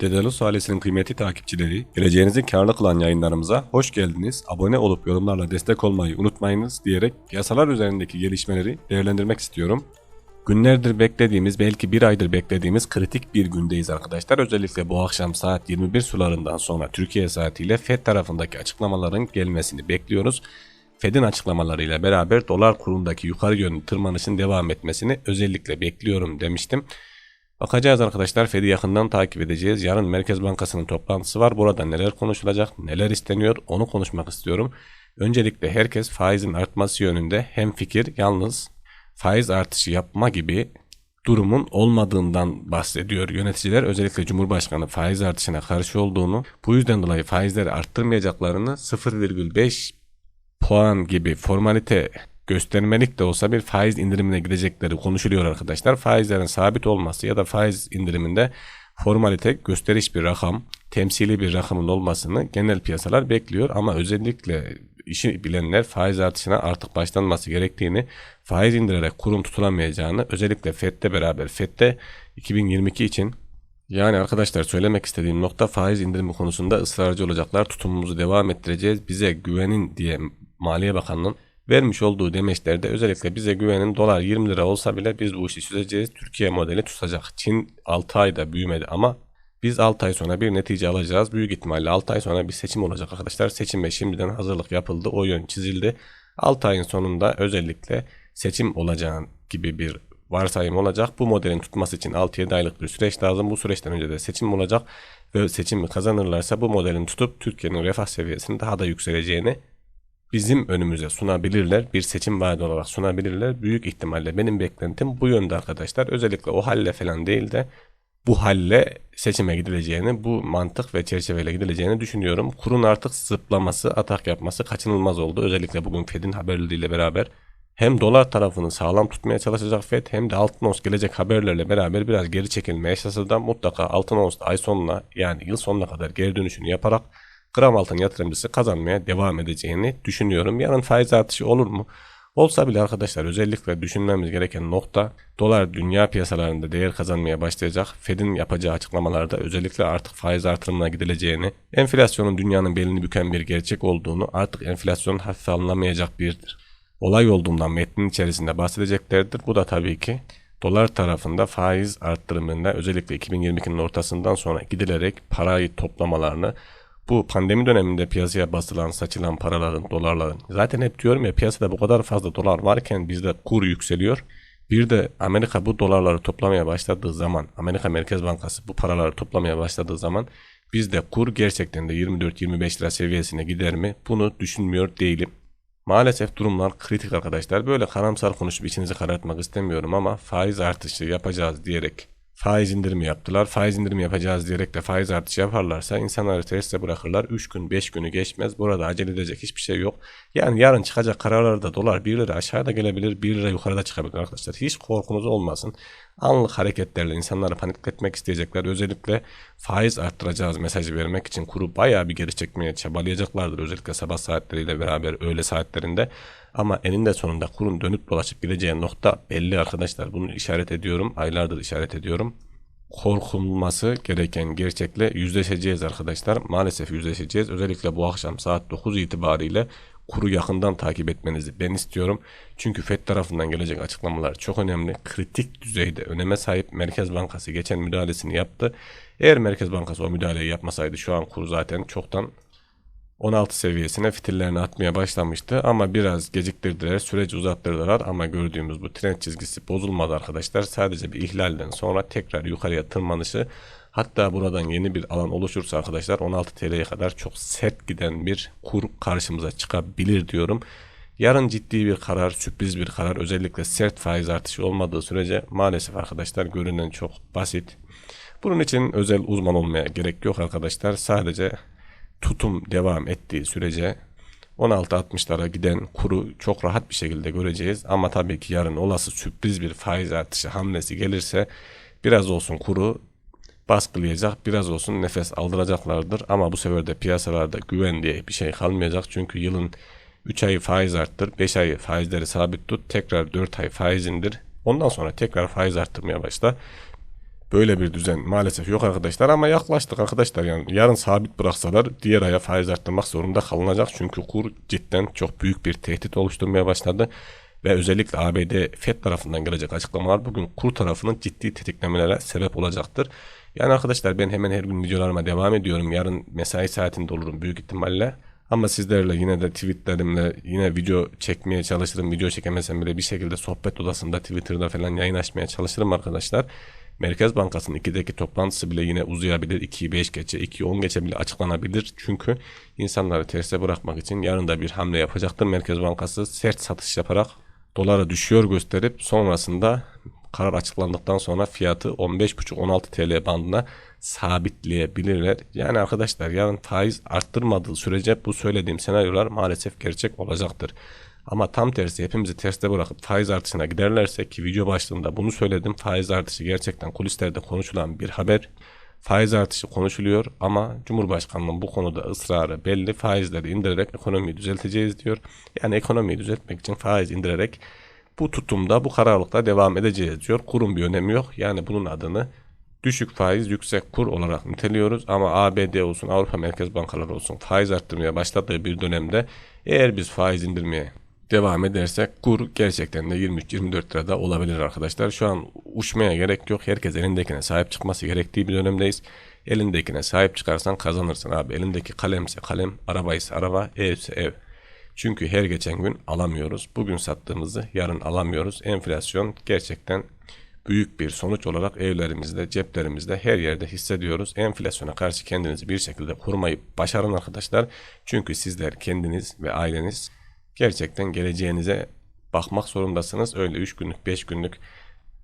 Dedalus ailesinin kıymetli takipçileri, geleceğinizi karlı kılan yayınlarımıza hoş geldiniz. Abone olup yorumlarla destek olmayı unutmayınız diyerek yasalar üzerindeki gelişmeleri değerlendirmek istiyorum. Günlerdir beklediğimiz, belki bir aydır beklediğimiz kritik bir gündeyiz arkadaşlar. Özellikle bu akşam saat 21 sularından sonra Türkiye saatiyle FED tarafındaki açıklamaların gelmesini bekliyoruz. Fed'in açıklamalarıyla beraber dolar kurundaki yukarı yönlü tırmanışın devam etmesini özellikle bekliyorum demiştim. Bakacağız arkadaşlar. Fed'i yakından takip edeceğiz. Yarın Merkez Bankası'nın toplantısı var. Burada neler konuşulacak, neler isteniyor onu konuşmak istiyorum. Öncelikle herkes faizin artması yönünde hem fikir yalnız faiz artışı yapma gibi durumun olmadığından bahsediyor yöneticiler. Özellikle Cumhurbaşkanı faiz artışına karşı olduğunu, bu yüzden dolayı faizleri arttırmayacaklarını 0,5 puan gibi formalite göstermelik de olsa bir faiz indirimine gidecekleri konuşuluyor arkadaşlar. Faizlerin sabit olması ya da faiz indiriminde formalite gösteriş bir rakam, temsili bir rakamın olmasını genel piyasalar bekliyor ama özellikle işi bilenler faiz artışına artık başlanması gerektiğini, faiz indirerek kurum tutulamayacağını özellikle FED'le beraber FED'de 2022 için yani arkadaşlar söylemek istediğim nokta faiz indirimi konusunda ısrarcı olacaklar. Tutumumuzu devam ettireceğiz. Bize güvenin diye Maliye Bakanı'nın vermiş olduğu demeçlerde özellikle bize güvenin dolar 20 lira olsa bile biz bu işi çözeceğiz. Türkiye modeli tutacak. Çin 6 ayda büyümedi ama biz 6 ay sonra bir netice alacağız. Büyük ihtimalle 6 ay sonra bir seçim olacak arkadaşlar. Seçime şimdiden hazırlık yapıldı. O yön çizildi. 6 ayın sonunda özellikle seçim olacağı gibi bir varsayım olacak. Bu modelin tutması için 6-7 aylık bir süreç lazım. Bu süreçten önce de seçim olacak ve seçimi kazanırlarsa bu modelin tutup Türkiye'nin refah seviyesinin daha da yükseleceğini bizim önümüze sunabilirler. Bir seçim vaadi olarak sunabilirler. Büyük ihtimalle benim beklentim bu yönde arkadaşlar. Özellikle o halle falan değil de bu halle seçime gidileceğini, bu mantık ve çerçeveyle gidileceğini düşünüyorum. Kurun artık zıplaması, atak yapması kaçınılmaz oldu. Özellikle bugün Fed'in haberleriyle beraber hem dolar tarafını sağlam tutmaya çalışacak Fed hem de altın ons gelecek haberlerle beraber biraz geri çekilmeye da mutlaka altın ons ay sonuna yani yıl sonuna kadar geri dönüşünü yaparak gram altın yatırımcısı kazanmaya devam edeceğini düşünüyorum. Yarın faiz artışı olur mu? Olsa bile arkadaşlar özellikle düşünmemiz gereken nokta dolar dünya piyasalarında değer kazanmaya başlayacak. Fed'in yapacağı açıklamalarda özellikle artık faiz artırımına gidileceğini, enflasyonun dünyanın belini büken bir gerçek olduğunu, artık enflasyonun hafife alınamayacak bir olay olduğundan metnin içerisinde bahsedeceklerdir. Bu da tabii ki dolar tarafında faiz arttırımında özellikle 2022'nin ortasından sonra gidilerek parayı toplamalarını bu pandemi döneminde piyasaya basılan, saçılan paraların, dolarların. Zaten hep diyorum ya piyasada bu kadar fazla dolar varken bizde kur yükseliyor. Bir de Amerika bu dolarları toplamaya başladığı zaman, Amerika Merkez Bankası bu paraları toplamaya başladığı zaman bizde kur gerçekten de 24-25 lira seviyesine gider mi? Bunu düşünmüyor değilim. Maalesef durumlar kritik arkadaşlar. Böyle karamsar konuşup içinizi karartmak istemiyorum ama faiz artışı yapacağız diyerek faiz indirimi yaptılar. Faiz indirimi yapacağız diyerek de faiz artışı yaparlarsa insanları streste bırakırlar. 3 gün 5 günü geçmez. Burada acele edecek hiçbir şey yok. Yani yarın çıkacak kararlarda dolar 1 lira aşağıda gelebilir 1 lira yukarıda çıkabilir arkadaşlar. Hiç korkunuz olmasın. Anlık hareketlerle insanları panikletmek isteyecekler. Özellikle faiz arttıracağız mesajı vermek için kuru bayağı bir geri çekmeye çabalayacaklardır. Özellikle sabah saatleriyle beraber öğle saatlerinde. Ama eninde sonunda kurun dönüp dolaşıp gideceği nokta belli arkadaşlar. Bunu işaret ediyorum. Aylardır işaret ediyorum. Korkulması gereken gerçekle yüzleşeceğiz arkadaşlar. Maalesef yüzleşeceğiz. Özellikle bu akşam saat 9 itibariyle kuru yakından takip etmenizi ben istiyorum. Çünkü FED tarafından gelecek açıklamalar çok önemli. Kritik düzeyde öneme sahip Merkez Bankası geçen müdahalesini yaptı. Eğer Merkez Bankası o müdahaleyi yapmasaydı şu an kuru zaten çoktan 16 seviyesine fitillerini atmaya başlamıştı ama biraz geciktirdiler, süreci uzattırdılar ama gördüğümüz bu trend çizgisi bozulmadı arkadaşlar. Sadece bir ihlalden sonra tekrar yukarıya tırmanışı hatta buradan yeni bir alan oluşursa arkadaşlar 16 TL'ye kadar çok sert giden bir kur karşımıza çıkabilir diyorum. Yarın ciddi bir karar, sürpriz bir karar özellikle sert faiz artışı olmadığı sürece maalesef arkadaşlar görünen çok basit. Bunun için özel uzman olmaya gerek yok arkadaşlar. Sadece tutum devam ettiği sürece 16-60'lara giden kuru çok rahat bir şekilde göreceğiz. Ama tabii ki yarın olası sürpriz bir faiz artışı hamlesi gelirse biraz olsun kuru baskılayacak, biraz olsun nefes aldıracaklardır. Ama bu sefer de piyasalarda güven diye bir şey kalmayacak. Çünkü yılın 3 ayı faiz arttır, 5 ayı faizleri sabit tut, tekrar 4 ay faiz indir. Ondan sonra tekrar faiz arttırmaya başla. Böyle bir düzen maalesef yok arkadaşlar ama yaklaştık arkadaşlar yani yarın sabit bıraksalar diğer aya faiz arttırmak zorunda kalınacak çünkü kur cidden çok büyük bir tehdit oluşturmaya başladı ve özellikle ABD FED tarafından gelecek açıklamalar bugün kur tarafının ciddi tetiklemelere sebep olacaktır. Yani arkadaşlar ben hemen her gün videolarıma devam ediyorum. Yarın mesai saatinde olurum büyük ihtimalle. Ama sizlerle yine de tweetlerimle yine video çekmeye çalışırım. Video çekemesem bile bir şekilde sohbet odasında Twitter'da falan yayın açmaya çalışırım arkadaşlar. Merkez Bankası'nın 2'deki toplantısı bile yine uzayabilir. 2'yi 5 geçe, 2'yi 10 geçe bile açıklanabilir. Çünkü insanları terse bırakmak için yarın da bir hamle yapacaktır. Merkez Bankası sert satış yaparak dolara düşüyor gösterip sonrasında karar açıklandıktan sonra fiyatı 15,5-16 TL bandına sabitleyebilirler. Yani arkadaşlar yarın faiz arttırmadığı sürece bu söylediğim senaryolar maalesef gerçek olacaktır. Ama tam tersi hepimizi terste bırakıp faiz artışına giderlerse ki video başlığında bunu söyledim. Faiz artışı gerçekten kulislerde konuşulan bir haber. Faiz artışı konuşuluyor ama Cumhurbaşkanı'nın bu konuda ısrarı belli. Faizleri indirerek ekonomiyi düzelteceğiz diyor. Yani ekonomiyi düzeltmek için faiz indirerek bu tutumda bu kararlılıkta devam edeceğiz diyor. Kurun bir önemi yok. Yani bunun adını düşük faiz yüksek kur olarak niteliyoruz ama ABD olsun Avrupa Merkez Bankaları olsun faiz arttırmaya başladığı bir dönemde eğer biz faiz indirmeye devam edersek kur gerçekten de 23-24 lirada olabilir arkadaşlar. Şu an uçmaya gerek yok. Herkes elindekine sahip çıkması gerektiği bir dönemdeyiz. Elindekine sahip çıkarsan kazanırsın abi. Elindeki kalemse kalem, arabaysa araba, evse ev. Çünkü her geçen gün alamıyoruz. Bugün sattığımızı yarın alamıyoruz. Enflasyon gerçekten büyük bir sonuç olarak evlerimizde, ceplerimizde her yerde hissediyoruz. Enflasyona karşı kendinizi bir şekilde korumayı başarın arkadaşlar. Çünkü sizler kendiniz ve aileniz gerçekten geleceğinize bakmak zorundasınız. Öyle 3 günlük 5 günlük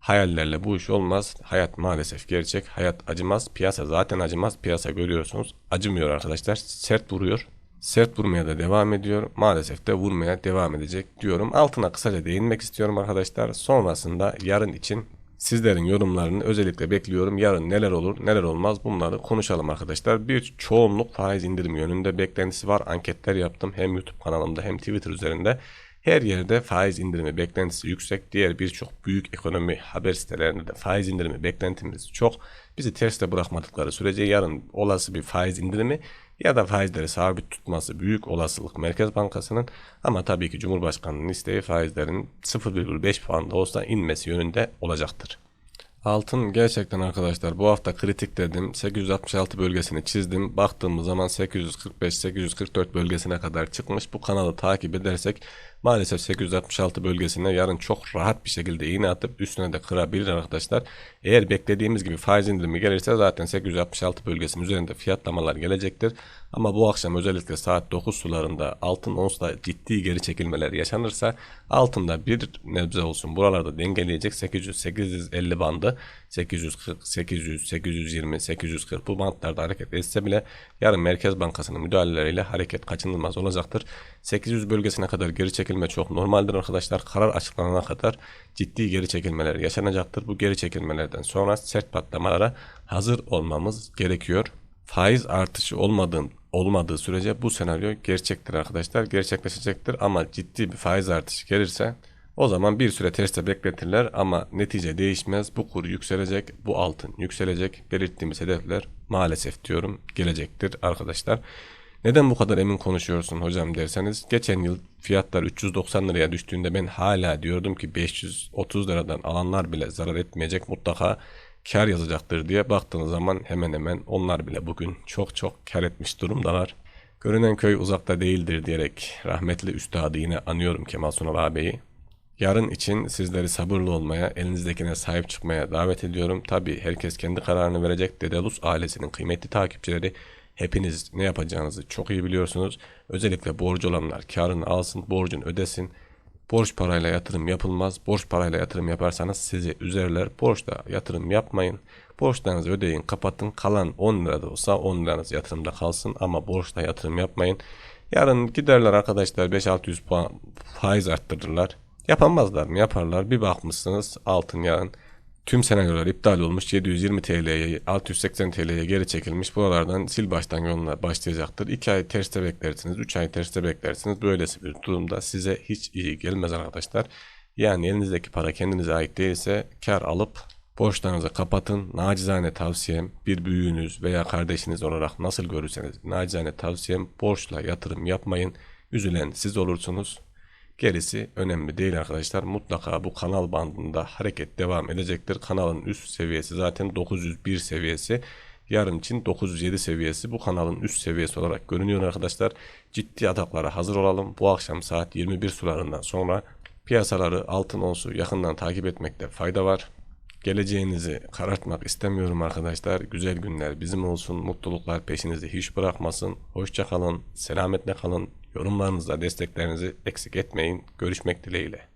hayallerle bu iş olmaz. Hayat maalesef gerçek. Hayat acımaz. Piyasa zaten acımaz. Piyasa görüyorsunuz. Acımıyor arkadaşlar. Sert vuruyor. Sert vurmaya da devam ediyor. Maalesef de vurmaya devam edecek diyorum. Altına kısaca değinmek istiyorum arkadaşlar. Sonrasında yarın için Sizlerin yorumlarını özellikle bekliyorum. Yarın neler olur neler olmaz bunları konuşalım arkadaşlar. Bir çoğunluk faiz indirim yönünde beklentisi var. Anketler yaptım hem YouTube kanalımda hem Twitter üzerinde. Her yerde faiz indirimi beklentisi yüksek. Diğer birçok büyük ekonomi haber sitelerinde de faiz indirimi beklentimiz çok. Bizi terste bırakmadıkları sürece yarın olası bir faiz indirimi ya da faizleri sabit tutması büyük olasılık Merkez Bankası'nın ama tabii ki Cumhurbaşkanı'nın isteği faizlerin 0,5 puan da olsa inmesi yönünde olacaktır. Altın gerçekten arkadaşlar bu hafta kritik dedim. 866 bölgesini çizdim. Baktığımız zaman 845-844 bölgesine kadar çıkmış. Bu kanalı takip edersek maalesef 866 bölgesine yarın çok rahat bir şekilde iğne atıp üstüne de kırabilir arkadaşlar. Eğer beklediğimiz gibi faiz indirimi gelirse zaten 866 bölgesinin üzerinde fiyatlamalar gelecektir. Ama bu akşam özellikle saat 9 sularında altın onsda ciddi geri çekilmeler yaşanırsa altında bir nebze olsun buralarda dengeleyecek 800-850 bandı 840, 800, 820, 840 bu bantlarda hareket etse bile yarın Merkez Bankası'nın müdahaleleriyle hareket kaçınılmaz olacaktır. 800 bölgesine kadar geri çekilme çok normaldir arkadaşlar. Karar açıklanana kadar ciddi geri çekilmeler yaşanacaktır. Bu geri çekilmelerden sonra sert patlamalara hazır olmamız gerekiyor. Faiz artışı olmadığın olmadığı sürece bu senaryo gerçektir arkadaşlar. Gerçekleşecektir ama ciddi bir faiz artışı gelirse o zaman bir süre terste bekletirler ama netice değişmez. Bu kur yükselecek, bu altın yükselecek. Belirttiğimiz hedefler maalesef diyorum gelecektir arkadaşlar. Neden bu kadar emin konuşuyorsun hocam derseniz geçen yıl fiyatlar 390 liraya düştüğünde ben hala diyordum ki 530 liradan alanlar bile zarar etmeyecek mutlaka kar yazacaktır diye baktığınız zaman hemen hemen onlar bile bugün çok çok kar etmiş durumdalar. Görünen köy uzakta değildir diyerek rahmetli üstadı yine anıyorum Kemal Sunal ağabeyi. Yarın için sizleri sabırlı olmaya, elinizdekine sahip çıkmaya davet ediyorum. Tabi herkes kendi kararını verecek. Dedalus ailesinin kıymetli takipçileri hepiniz ne yapacağınızı çok iyi biliyorsunuz. Özellikle borcu olanlar karını alsın, borcunu ödesin. Borç parayla yatırım yapılmaz. Borç parayla yatırım yaparsanız sizi üzerler. Borçla yatırım yapmayın. Borçlarınızı ödeyin, kapatın. Kalan 10 lira da olsa 10 liranız yatırımda kalsın ama borçla yatırım yapmayın. Yarın giderler arkadaşlar 5-600 puan faiz arttırırlar. Yapamazlar mı? Yaparlar. Bir bakmışsınız altın yarın tüm senaryolar iptal olmuş. 720 TL'ye 680 TL'ye geri çekilmiş. Buralardan sil baştan yoluna başlayacaktır. 2 ay terste beklersiniz. 3 ay terste beklersiniz. Böylesi bir durumda size hiç iyi gelmez arkadaşlar. Yani elinizdeki para kendinize ait değilse kar alıp Borçlarınızı kapatın. Nacizane tavsiyem bir büyüğünüz veya kardeşiniz olarak nasıl görürseniz nacizane tavsiyem borçla yatırım yapmayın. Üzülen siz olursunuz. Gerisi önemli değil arkadaşlar. Mutlaka bu kanal bandında hareket devam edecektir. Kanalın üst seviyesi zaten 901 seviyesi. Yarın için 907 seviyesi bu kanalın üst seviyesi olarak görünüyor arkadaşlar. Ciddi ataklara hazır olalım. Bu akşam saat 21 sularından sonra piyasaları altın onsu yakından takip etmekte fayda var. Geleceğinizi karartmak istemiyorum arkadaşlar. Güzel günler bizim olsun. Mutluluklar peşinizi hiç bırakmasın. Hoşça kalın. Selametle kalın. Yorumlarınızla desteklerinizi eksik etmeyin. Görüşmek dileğiyle.